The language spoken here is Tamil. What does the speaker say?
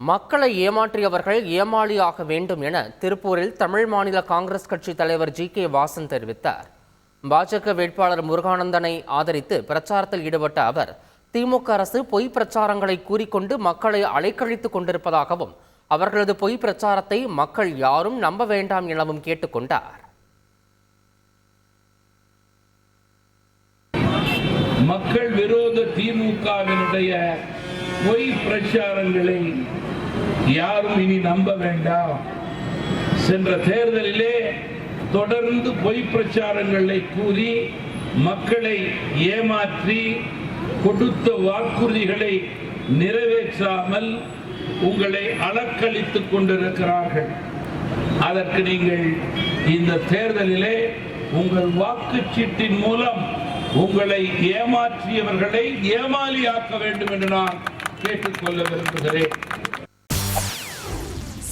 மக்களை ஏமாற்றியவர்கள் ஏமாளியாக வேண்டும் என திருப்பூரில் தமிழ் மாநில காங்கிரஸ் கட்சி தலைவர் ஜி கே வாசன் தெரிவித்தார். பாஜக வேட்பாளர் முருகானந்தனை ஆதரித்து பிரச்சாரத்தில் ஈடுபட்ட அவர் திமுக அரசு பொய் பிரச்சாரங்களை கூறிக்கொண்டு மக்களை அலைக்கழித்துக் கொண்டிருப்பதாகவும் அவர்களது பொய் பிரச்சாரத்தை மக்கள் யாரும் நம்ப வேண்டாம் எனவும் கேட்டுக்கொண்டார் மக்கள் விரோத திமுகவினுடைய பொய் பிரச்சாரங்களை யாரும் இனி நம்ப வேண்டாம் சென்ற தேர்தலிலே தொடர்ந்து பொய் பிரச்சாரங்களை கூறி மக்களை ஏமாற்றி கொடுத்த வாக்குறுதிகளை நிறைவேற்றாமல் உங்களை அலக்களித்துக் கொண்டிருக்கிறார்கள். அதற்கு நீங்கள் இந்த தேர்தலிலே உங்கள் வாக்குச்சீட்டின் மூலம் உங்களை ஏமாற்றியவர்களை ஏமாலியாக்க வேண்டும் என்று நான் கேட்டுக்கொள்ள விரும்புகிறேன்.